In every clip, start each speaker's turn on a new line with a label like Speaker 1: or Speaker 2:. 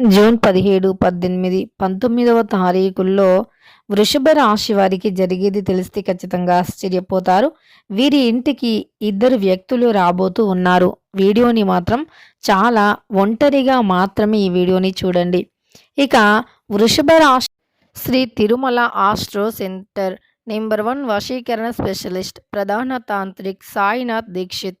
Speaker 1: June పదిహేడు పద్దెనిమిది పంతొమ్మిదవ తారీఖుల్లో వృషభ రాశి వారికి జరిగేది తెలిస్తే ఖచ్చితంగా ఆశ్చర్యపోతారు. వీరి ఇంటికి ఇద్దరు వ్యక్తులు రాబోతూ ఉన్నారు. వీడియోని మాత్రం చాలా ఒంటరిగా మాత్రమే ఈ వీడియోని చూడండి. ఇక వృషభ రాశి Shri Tirumala astro centre number one వశీకరణ స్పెషలిస్ట్ ప్రధాన తాంత్రిక్ Sainath Dixit.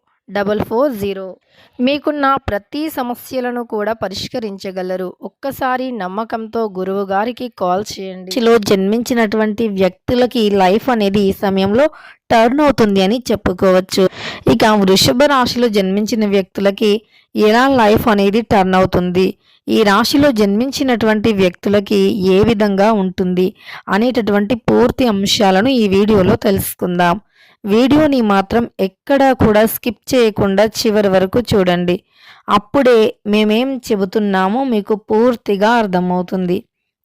Speaker 1: double four zero. మీకున్న ప్రతి సమస్యలను కూడా పరిష్కరించగలరు. ఒక్కసారి నమ్మకంతో గురువు గారికి కాల్ చేయండి. లో జన్మించినటువంటి వ్యక్తులకి లైఫ్ అనేది ఈ సమయంలో టర్న్ అవుతుంది అని చెప్పుకోవచ్చు. ఇక వృషభ రాశిలో జన్మించిన వ్యక్తులకి ఎలా లైఫ్ అనేది టర్న్ అవుతుంది? ఈ రాశిలో జన్మించినటువంటి వ్యక్తులకి ఏ విధంగా ఉంటుంది? అనేటటువంటి పూర్తి అంశాలను ఈ వీడియోలో తెలుసుకుందాం. వీడియోని మాత్రం ఎక్కడా కూడా స్కిప్ చేయకుండా చివరి వరకు చూడండి. అప్పుడే మేమేం చెబుతున్నామో మీకు పూర్తిగా అర్థమవుతుంది.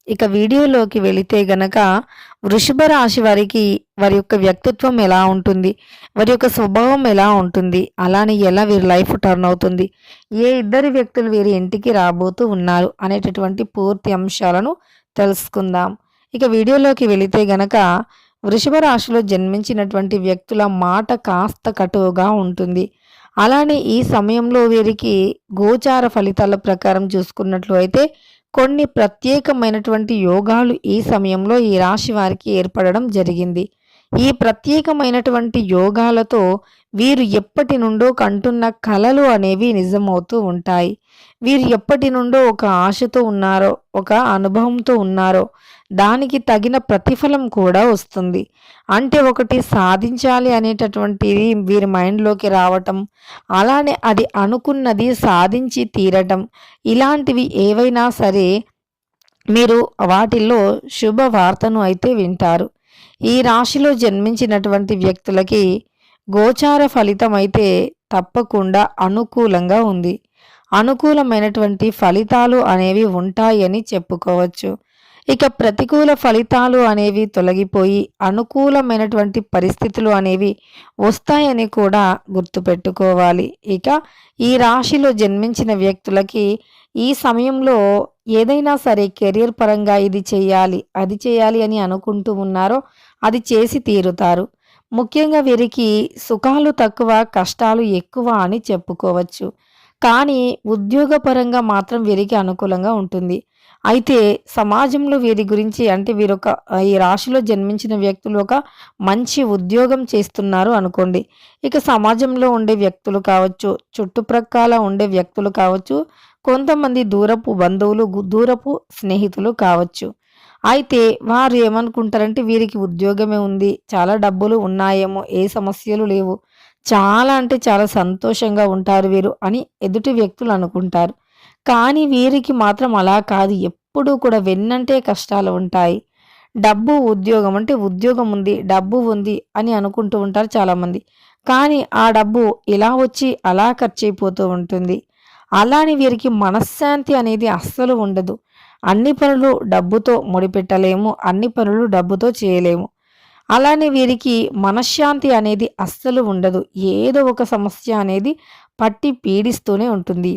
Speaker 1: ఇక వీడియోలోకి వెళితే గనక వృషభ రాశి వారికి వారి యొక్క వ్యక్తిత్వం ఎలా ఉంటుంది? వారి యొక్క స్వభావం ఎలా ఉంటుంది? అలానే ఎలా వీరి లైఫ్ టర్న్ అవుతుంది? ఏ ఇద్దరు వ్యక్తులు వీరి ఇంటికి రాబోతూ ఉన్నారు? అనేటటువంటి పూర్తి అంశాలను తెలుసుకుందాం. ఇక వీడియోలోకి వెళితే గనక వృషభ రాశిలో జన్మించినటువంటి వ్యక్తుల మాట కాస్త కటువుగా ఉంటుంది. అలానే ఈ సమయంలో వీరికి గోచార ఫలితాల ప్రకారం చూసుకున్నట్లు అయితే కొన్ని ప్రత్యేకమైనటువంటి యోగాలు ఈ సమయంలో ఈ రాశి వారికి ఏర్పడడం జరిగింది. ఈ ప్రత్యేకమైనటువంటి యోగాలతో వీరు ఎప్పటి నుండో కంటున్న కలలు అనేవి నిజమవుతూ ఉంటాయి. వీరు ఎప్పటి నుండో ఒక ఆశతో ఉన్నారో ఒక అనుభవంతో ఉన్నారో దానికి తగిన ప్రతిఫలం కూడా వస్తుంది. అంటే ఒకటి సాధించాలి అనేటటువంటిది వీరి మైండ్లోకి రావటం అలానే అది అనుకున్నది సాధించి తీరటం ఇలాంటివి ఏవైనా సరే మీరు వాటిల్లో శుభవార్తను అయితే వింటారు. ఈ రాశిలో జన్మించినటువంటి వ్యక్తులకి గోచార ఫలితం అయితే తప్పకుండా అనుకూలంగా ఉంది. అనుకూలమైనటువంటి ఫలితాలు అనేవి ఉంటాయని చెప్పుకోవచ్చు. ఇక ప్రతికూల ఫలితాలు అనేవి తొలగిపోయి అనుకూలమైనటువంటి పరిస్థితులు అనేవి వస్తాయని కూడా గుర్తుపెట్టుకోవాలి. ఇక ఈ రాశిలో జన్మించిన వ్యక్తులకి ఈ సమయంలో ఏదైనా సరే కెరియర్ పరంగా ఇది చేయాలి అది చేయాలి అని అనుకుంటూ ఉన్నారో అది చేసి తీరుతారు. ముఖ్యంగా వీరికి సుఖాలు తక్కువ కష్టాలు ఎక్కువ అని చెప్పుకోవచ్చు. కానీ ఉద్యోగపరంగా మాత్రం వీరికి అనుకూలంగా ఉంటుంది. అయితే సమాజంలో వీరి గురించి అంటే వీరొక ఈ రాశిలో జన్మించిన వ్యక్తులు ఒక మంచి ఉద్యోగం చేస్తున్నారు అనుకోండి. ఇక సమాజంలో ఉండే వ్యక్తులు కావచ్చు చుట్టుప్రక్కల ఉండే వ్యక్తులు కావచ్చు కొంతమంది దూరపు బంధువులు దూరపు స్నేహితులు కావచ్చు. అయితే వారు ఏమనుకుంటారంటే వీరికి ఉద్యోగమే ఉంది చాలా డబ్బులు ఉన్నాయేమో ఏ సమస్యలు లేవు చాలా అంటే చాలా సంతోషంగా ఉంటారు వీరు అని ఎదుటి వ్యక్తులు అనుకుంటారు. కానీ వీరికి మాత్రం అలా కాదు ఎప్పుడూ కూడా వెన్నంటే కష్టాలు ఉంటాయి. డబ్బు ఉద్యోగం అంటే ఉద్యోగం ఉంది డబ్బు ఉంది అని అనుకుంటూ ఉంటారు చాలామంది. కానీ ఆ డబ్బు ఇలా వచ్చి అలా ఖర్చు అయిపోతూ ఉంటుంది. అలానే వీరికి మనశ్శాంతి అనేది అస్సలు ఉండదు. అన్ని పనులు డబ్బుతో ముడిపెట్టలేము అన్ని పనులు డబ్బుతో చేయలేము. అలానే వీరికి మనశ్శాంతి అనేది అస్సలు ఉండదు. ఏదో ఒక సమస్య అనేది పట్టి పీడిస్తూనే ఉంటుంది.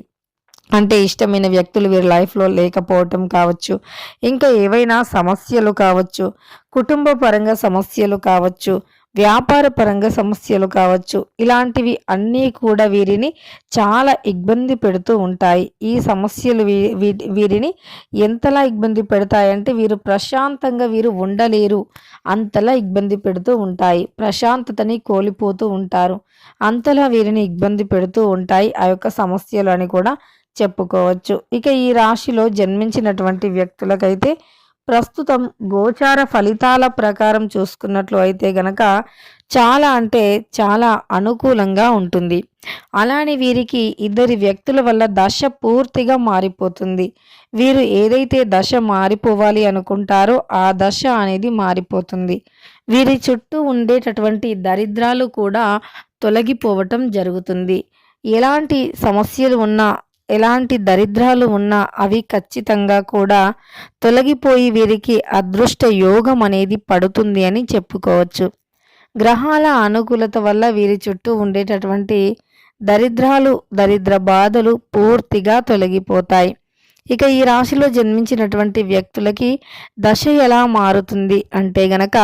Speaker 1: అంటే ఇష్టమైన వ్యక్తులు వీరి లైఫ్లో లేకపోవటం కావచ్చు ఇంకా ఏవైనా సమస్యలు కావచ్చు కుటుంబ పరంగా సమస్యలు కావచ్చు వ్యాపార పరంగా సమస్యలు కావచ్చు. ఇలాంటివి అన్నీ కూడా వీరిని చాలా ఇబ్బంది పెడుతూ ఉంటాయి. ఈ సమస్యలు వీ- వీరిని ఎంతలా ఇబ్బంది పెడతాయంటే వీరు ప్రశాంతంగా వీరు ఉండలేరు. అంతలా ఇబ్బంది పెడుతూ ఉంటాయి. ప్రశాంతతని కోల్పోతూ ఉంటారు. అంతలా వీరిని ఇబ్బంది పెడుతూ ఉంటాయి. ఆ యొక్క సమస్యలు అని కూడా చెప్పుకోవచ్చు. ఇక ఈ రాశిలో జన్మించినటువంటి వ్యక్తులకైతే ప్రస్తుతం గోచార ఫలితాల ప్రకారం చూసుకున్నట్లు అయితే గనక చాలా అంటే చాలా అనుకూలంగా ఉంటుంది. అలానే వీరికి ఇద్దరి వ్యక్తుల వల్ల దశ పూర్తిగా మారిపోతుంది. వీరు ఏదైతే దశ మారిపోవాలి అనుకుంటారో ఆ దశ అనేది మారిపోతుంది. వీరి చుట్టూ ఉండేటటువంటి దరిద్రాలు కూడా తొలగిపోవటం జరుగుతుంది. ఎలాంటి సమస్యలు ఉన్నా ఎలాంటి దరిద్రాలు ఉన్నా అవి ఖచ్చితంగా కూడా తొలగిపోయి వీరికి అదృష్ట యోగం అనేది పడుతుంది అని చెప్పుకోవచ్చు. గ్రహాల అనుకూలత వల్ల వీరి చుట్టూ ఉండేటటువంటి దరిద్రాలు దరిద్ర బాధలు పూర్తిగా తొలగిపోతాయి. ఇక ఈ రాశిలో జన్మించినటువంటి వ్యక్తులకి దశ ఎలా మారుతుంది అంటే గనక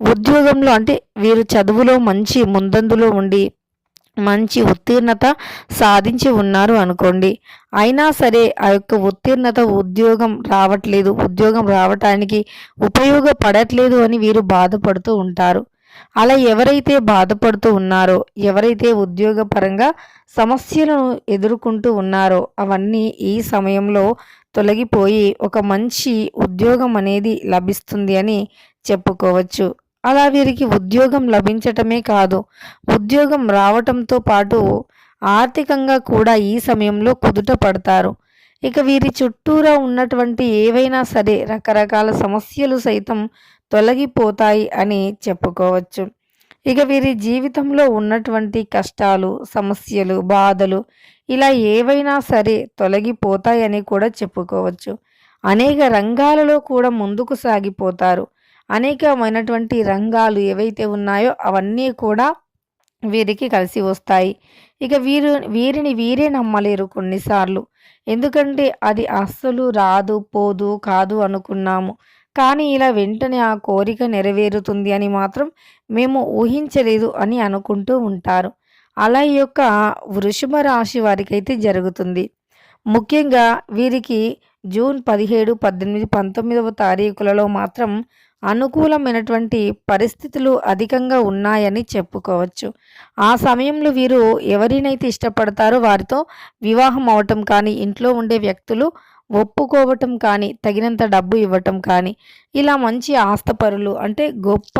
Speaker 1: ఉద్యోగంలో అంటే వీరు చదువులో మంచి ముందందులో ఉండి మంచి ఉత్తీర్ణత సాధించి ఉన్నారు అనుకోండి. అయినా సరే ఆ యొక్క ఉత్తీర్ణత ఉద్యోగం రావట్లేదు ఉద్యోగం రావటానికి ఉపయోగపడట్లేదు అని వీరు బాధపడుతూ ఉంటారు. అలా ఎవరైతే బాధపడుతూ ఉన్నారో ఎవరైతే ఉద్యోగపరంగా సమస్యలను ఎదుర్కొంటూ ఉన్నారో అవన్నీ ఈ సమయంలో తొలగిపోయి ఒక మంచి ఉద్యోగం అనేది లభిస్తుంది అని చెప్పుకోవచ్చు. అలా వీరికి ఉద్యోగం లభించటమే కాదు. ఉద్యోగం రావటంతో పాటు ఆర్థికంగా కూడా ఈ సమయంలో కుదుట పడతారు. ఇక వీరి చుట్టూరా ఉన్నటువంటి ఏవైనా సరే రకరకాల సమస్యలు సైతం తొలగిపోతాయి అని చెప్పుకోవచ్చు. ఇక వీరి జీవితంలో ఉన్నటువంటి కష్టాలు సమస్యలు బాధలు ఇలా ఏవైనా సరే తొలగిపోతాయని కూడా చెప్పుకోవచ్చు. అనేక రంగాలలో కూడా ముందుకు సాగిపోతారు. అనేకమైనటువంటి రంగాలు ఏవైతే ఉన్నాయో అవన్నీ కూడా వీరికి కలిసి వస్తాయి. ఇక వీరు వీరిని వీరే నమ్మలేరు కొన్నిసార్లు. ఎందుకంటే అది అస్సలు రాదు పోదు కాదు అనుకున్నాము. కానీ ఇలా వెంటనే ఆ కోరిక నెరవేరుతుంది అని మాత్రం మేము ఊహించలేదు అని అనుకుంటూ ఉంటారు. అలా ఈ యొక్క వృషభ రాశి వారికైతే జరుగుతుంది. ముఖ్యంగా వీరికి జూన్ పదిహేడు పద్దెనిమిది పంతొమ్మిదవ తారీఖులలో మాత్రం అనుకూలమైనటువంటి పరిస్థితులు అధికంగా ఉన్నాయని చెప్పుకోవచ్చు. ఆ సమయంలో వీరు ఎవరినైతే ఇష్టపడతారో వారితో వివాహం అవటం కానీ ఇంట్లో ఉండే వ్యక్తులు ఒప్పుకోవటం కానీ తగినంత డబ్బు ఇవ్వటం కానీ ఇలా మంచి ఆస్తపరులు అంటే గొప్ప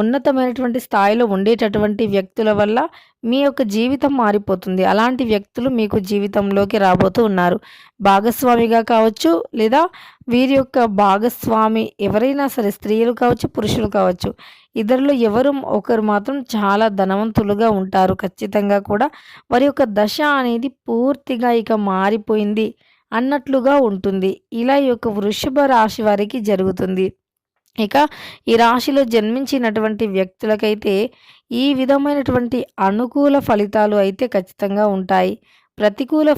Speaker 1: ఉన్నతమైనటువంటి స్థాయిలో ఉండేటటువంటి వ్యక్తుల వల్ల మీ యొక్క జీవితం మారిపోతుంది. అలాంటి వ్యక్తులు మీకు జీవితంలోకి రాబోతూ ఉన్నారు. భాగస్వామిగా కావచ్చు లేదా వీరి యొక్క భాగస్వామి ఎవరైనా సరే స్త్రీలు కావచ్చు పురుషులు కావచ్చు ఇద్దరిలో ఎవరు ఒకరు మాత్రం చాలా ధనవంతులుగా ఉంటారు. ఖచ్చితంగా కూడా వారి యొక్క దశ అనేది పూర్తిగా ఇక మారిపోయింది. అన్నట్లుగా ఉంటుంది. ఇలా ఈ యొక్క వృషభ రాశి వారికి జరుగుతుంది. ఇక ఈ రాశిలో జన్మించినటువంటి వ్యక్తులకైతే ఈ విధమైనటువంటి అనుకూల ఫలితాలు అయితే ఖచ్చితంగా ఉంటాయి. ప్రతికూల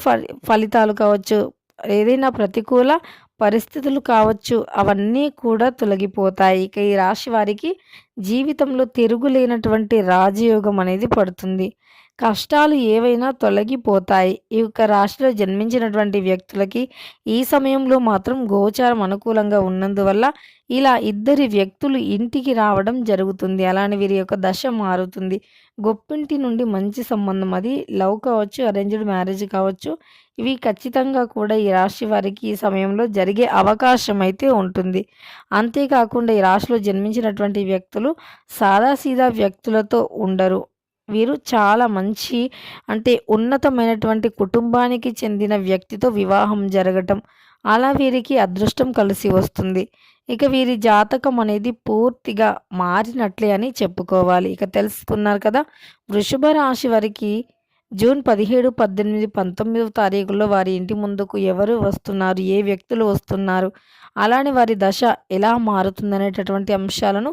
Speaker 1: ఫలితాలు కావచ్చు ఏదైనా ప్రతికూల పరిస్థితులు కావచ్చు అవన్నీ కూడా తొలగిపోతాయి. ఇక ఈ రాశి వారికి జీవితంలో తిరుగులేనటువంటి రాజయోగం అనేది పడుతుంది. కష్టాలు ఏవైనా తొలగిపోతాయి. ఈ యొక్క రాశిలో జన్మించినటువంటి వ్యక్తులకి ఈ సమయంలో మాత్రం గోచారం అనుకూలంగా ఉన్నందువల్ల ఇలా ఇద్దరి వ్యక్తులు ఇంటికి రావడం జరుగుతుంది. అలానే వీరి యొక్క దశ మారుతుంది. గొప్పింటి నుండి మంచి సంబంధం అది లవ్ కావచ్చు అరేంజ్డ్ మ్యారేజ్ కావచ్చు ఇవి ఖచ్చితంగా కూడా ఈ రాశి వారికి ఈ సమయంలో జరిగే అవకాశం అయితే ఉంటుంది. అంతేకాకుండా ఈ రాశిలో జన్మించినటువంటి వ్యక్తులు సాదాసీదా వ్యక్తులతో ఉండరు. వీరు చాలా మంచి అంటే ఉన్నతమైనటువంటి కుటుంబానికి చెందిన వ్యక్తితో వివాహం జరగటం అలా వీరికి అదృష్టం కలిసి వస్తుంది. ఇక వీరి జాతకం అనేది పూర్తిగా మారినట్లే అని చెప్పుకోవాలి. ఇక తెలుసుకున్నారు కదా వృషభ రాశి వారికి జూన్ పదిహేడు పద్దెనిమిది పంతొమ్మిదవ తారీఖుల్లో వారి ఇంటి ముందుకు ఎవరు వస్తున్నారు ఏ వ్యక్తులు వస్తున్నారు అలానే వారి దశ ఎలా మారుతుందనేటటువంటి అంశాలను